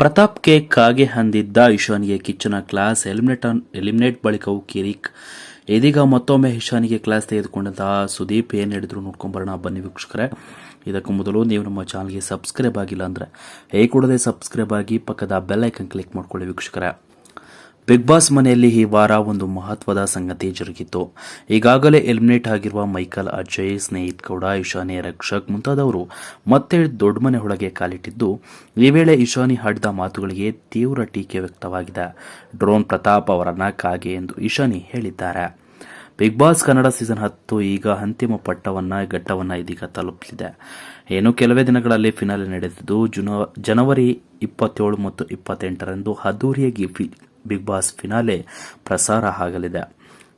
ಪ್ರತಾಪ್ಗೆ ಕಾಗೆ ಹಂದಿದ್ದ ಇಶಾನ್ಗೆ ಕಿಚ್ಚನ ಕ್ಲಾಸ್ ಎಲಿಮಿನೇಟ್ ಎಲಿಮಿನೇಟ್ ಬಳಿಕವು ಕಿರಿಕ್. ಇದೀಗ ಮತ್ತೊಮ್ಮೆ ಇಶಾನಿಗೆ ಕ್ಲಾಸ್ ತೆಗೆದುಕೊಂಡಂತಹ ಸುದೀಪ್ ಏನು ಹೇಳಿದ್ರು ನೋಡ್ಕೊಂಬರೋಣ. ಬನ್ನಿ ವೀಕ್ಷಕರೇ. ಇದಕ್ಕೂ ಮೊದಲು ನೀವು ನಮ್ಮ ಚಾನಲ್ಗೆ ಸಬ್ಸ್ಕ್ರೈಬ್ ಆಗಿಲ್ಲ ಅಂದರೆ ಹೇಗೆ ಕೂಡದೆ ಸಬ್ಸ್ಕ್ರೈಬ್ ಆಗಿ ಪಕ್ಕದ ಬೆಲ್ ಐಕನ್ ಕ್ಲಿಕ್ ಮಾಡ್ಕೊಳ್ಳಿ ವೀಕ್ಷಕರೇ. ಬಿಗ್ ಬಾಸ್ ಮನೆಯಲ್ಲಿ ಈ ವಾರ ಒಂದು ಮಹತ್ವದ ಸಂಗತಿ ಜರುಗಿತು. ಈಗಾಗಲೇ ಎಲಿಮಿನೇಟ್ ಆಗಿರುವ ಮೈಕಲ್ ಅಜಯ್, ಸ್ನೇಹಿತ್ ಗೌಡ ಇಶಾನಿ ರಕ್ಷಕ್ ಮುಂತಾದವರು ಮತ್ತೆ ದೊಡ್ಡ ಮನೆ ಒಳಗೆ ಕಾಲಿಟ್ಟಿದ್ದು, ಈ ವೇಳೆ ಇಶಾನಿ ಹಾಡಿದ ಮಾತುಗಳಿಗೆ ತೀವ್ರ ಟೀಕೆ ವ್ಯಕ್ತವಾಗಿದೆ. ಡ್ರೋನ್ ಪ್ರತಾಪ್ ಅವರನ್ನ ಕಾಗೆ ಎಂದು ಈಶಾನಿ ಹೇಳಿದ್ದಾರೆ. ಬಿಗ್ ಬಾಸ್ ಕನ್ನಡ ಸೀಸನ್ ಹತ್ತು ಈಗ ಅಂತಿಮ ಪಟ್ಟವನ್ನ, ಘಟ್ಟವನ್ನ ಇದೀಗ ತಲುಪಲಿದೆ ಏನು ಕೆಲವೇ ದಿನಗಳಲ್ಲಿ ಫಿನಾಲೆ ನಡೆದಿದ್ದು, ಜುನ, ಜನವರಿ ಇಪ್ಪತ್ತೇಳು ಮತ್ತು ಇಪ್ಪತ್ತೆಂಟರಂದು ಅದ್ದೂರಿಯಾಗಿ ಫಿ- ಬಿಗ್ ಬಾಸ್ ಫಿನಾಲೆ ಪ್ರಸಾರ ಆಗಲಿದೆ.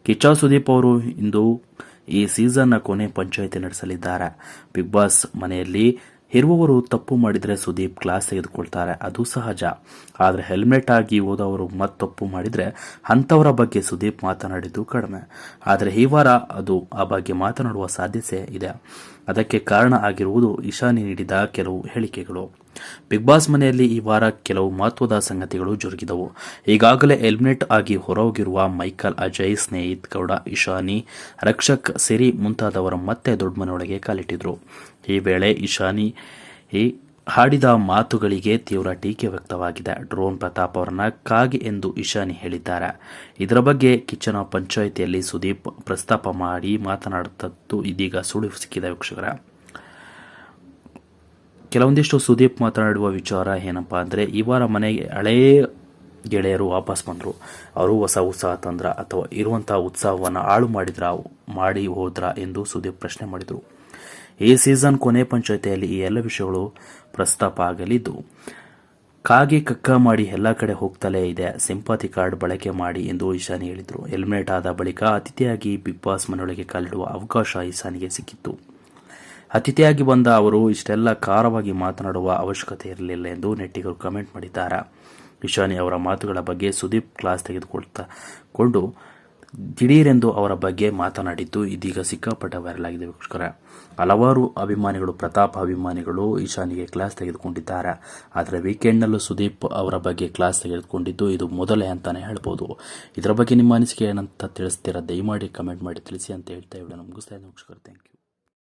ಕಿಚ್ಚ ಸುದೀಪ್ ಅವರು ಇಂದು ಈ ಸೀಸನ್ನ ಕೊನೆ ಪಂಚಾಯಿತಿ ನಡೆಸಲಿದ್ದಾರೆ. ಬಿಗ್ ಬಾಸ್ ಮನೆಯಲ್ಲಿ ಇರುವವರು ತಪ್ಪು ಮಾಡಿದರೆ ಸುದೀಪ್ ಕ್ಲಾಸ್ ತೆಗೆದುಕೊಳ್ತಾರೆ. ಅದು ಸಹಜ. ಆದರೆ ಹೆಲ್ಮೆಟ್ ಆಗಿ ಹೋದವರು ಮತ್ತೆ ತಪ್ಪು ಮಾಡಿದರೆ ಅಂಥವರ ಬಗ್ಗೆ ಸುದೀಪ್ ಮಾತನಾಡಿದ್ದು ಕಡಿಮೆ. ಆದರೆ ಈ ವಾರ ಅದು ಆ ಬಗ್ಗೆ ಮಾತನಾಡುವ ಸಾಧ್ಯತೆ ಇದೆ. ಅದಕ್ಕೆ ಕಾರಣ ಆಗಿರುವುದು ಇಶಾನಿ ನೀಡಿದ ಕೆಲವು ಹೇಳಿಕೆಗಳು. ಬಿಗ್ ಬಾಸ್ ಮನೆಯಲ್ಲಿ ಈ ವಾರ ಕೆಲವು ಮಹತ್ವದ ಸಂಗತಿಗಳು ಜರುಗಿದವು. ಈಗಾಗಲೇ ಎಲಿಮಿನೇಟ್ ಆಗಿ ಹೊರಹೋಗಿರುವ ಮೈಕಲ್, ಅಜಯ್, ಸ್ನೇಹಿತ್ ಗೌಡ, ಇಶಾನಿ, ರಕ್ಷಕ್ ಸಿರಿ ಮುಂತಾದವರ ಮತ್ತೆ ದೊಡ್ಡ ಮನೆಯೊಳಗೆ ಕಾಲಿಟ್ಟಿದ್ರು. ಈ ವೇಳೆ ಇಶಾನಿ ಈ ಹಾಡಿದ ಮಾತುಗಳಿಗೆ ತೀವ್ರ ಟೀಕೆ ವ್ಯಕ್ತವಾಗಿದೆ. ಡ್ರೋನ್ ಪ್ರತಾಪ್ ಅವರನ್ನ ಕಾಗಿ ಎಂದು ಇಶಾನಿ ಹೇಳಿದ್ದಾರೆ. ಇದರ ಬಗ್ಗೆ ಕಿಚ್ಚನ ಪಂಚಾಯಿತಿಯಲ್ಲಿ ಸುದೀಪ್ ಪ್ರಸ್ತಾಪ ಮಾಡಿ ಮಾತನಾಡುತ್ತಿದ್ದು ಇದೀಗ ಸುಳಿವು ಸಿಕ್ಕಿದೆ ವೀಕ್ಷಕರ. ಕೆಲವೊಂದಿಷ್ಟು ಸುದೀಪ್ ಮಾತನಾಡುವ ವಿಚಾರ ಏನಪ್ಪ ಅಂದರೆ, ಈ ವಾರ ಮನೆಗೆ ಹಳೇ ಗೆಳೆಯರು ವಾಪಸ್ ಬಂದರು. ಅವರು ಹೊಸ ಉತ್ಸಾಹ ತಂದ್ರ ಅಥವಾ ಇರುವಂಥ ಉತ್ಸಾಹವನ್ನು ಹಾಳು ಮಾಡಿದ್ರ, ಮಾಡಿ ಹೋದ್ರ ಎಂದು ಸುದೀಪ್ ಪ್ರಶ್ನೆ ಮಾಡಿದರು. ಈ ಸೀಸನ್ ಕೊನೆ ಪಂಚಾಯತಿಯಲ್ಲಿ ಈ ಎಲ್ಲ ವಿಷಯಗಳು ಪ್ರಸ್ತಾಪ ಆಗಲಿದ್ದು, ಕಾಗೆ ಕಕ್ಕ ಮಾಡಿ ಎಲ್ಲ ಕಡೆ ಹೋಗ್ತಲೇ ಇದೆ, ಸಿಂಪತಿ ಕಾರ್ಡ್ ಬಳಕೆ ಮಾಡಿ ಎಂದು ಈಶಾನಿ ಹೇಳಿದರು. ಎಲಿಮಿನೇಟ್ ಆದ ಬಳಿಕ ಅತಿಥಿಯಾಗಿ ಬಿಗ್ ಬಾಸ್ ಮನೆಯೊಳಗೆ ಕಾಲಿಡುವ ಅವಕಾಶ ಈಶಾನಿಗೆ ಸಿಕ್ಕಿತ್ತು. ಅತಿಥಿಯಾಗಿ ಬಂದ ಅವರು ಇಷ್ಟೆಲ್ಲ ಖಾರವಾಗಿ ಮಾತನಾಡುವ ಅವಶ್ಯಕತೆ ಇರಲಿಲ್ಲ ಎಂದು ನೆಟ್ಟಿಗರು ಕಮೆಂಟ್ ಮಾಡಿದ್ದಾರೆ. ಇಶಾನಿ ಅವರ ಮಾತುಗಳ ಬಗ್ಗೆ ಸುದೀಪ್ ಕ್ಲಾಸ್ ತೆಗೆದುಕೊಳ್ತಾ ಕೊಂಡು ದಿಢೀರೆಂದು ಅವರ ಬಗ್ಗೆ ಮಾತನಾಡಿದ್ದು ಇದೀಗ ಸಿಕ್ಕಾಪಟ್ಟೆ ವೈರಲ್ ಆಗಿದೆ ವೀಕ್ಷಕರ. ಹಲವಾರು ಅಭಿಮಾನಿಗಳು, ಪ್ರತಾಪ್ ಅಭಿಮಾನಿಗಳು ಈಶಾನಿಗೆ ಕ್ಲಾಸ್ ತೆಗೆದುಕೊಂಡಿದ್ದಾರೆ. ಆದರೆ ವೀಕೆಂಡ್ನಲ್ಲೂ ಸುದೀಪ್ ಅವರ ಬಗ್ಗೆ ಕ್ಲಾಸ್ ತೆಗೆದುಕೊಂಡಿದ್ದು ಇದು ಮೊದಲೇ ಅಂತಾನೆ ಹೇಳ್ಬೋದು. ಇದರ ಬಗ್ಗೆ ನಿಮ್ಮ ಅನಿಸಿಕೆ ಏನಂತ ತಿಳಿಸ್ತೀರಾ? ದಯಮಾಡಿ ಕಮೆಂಟ್ ಮಾಡಿ ತಿಳಿಸಿ ಅಂತ ಹೇಳ್ತಾ ವಿಡಿಯೋನ ನಮಗೂ. ಇದ್ದೀನಿ ವೀಕ್ಷಕರು ಥ್ಯಾಂಕ್ ಯು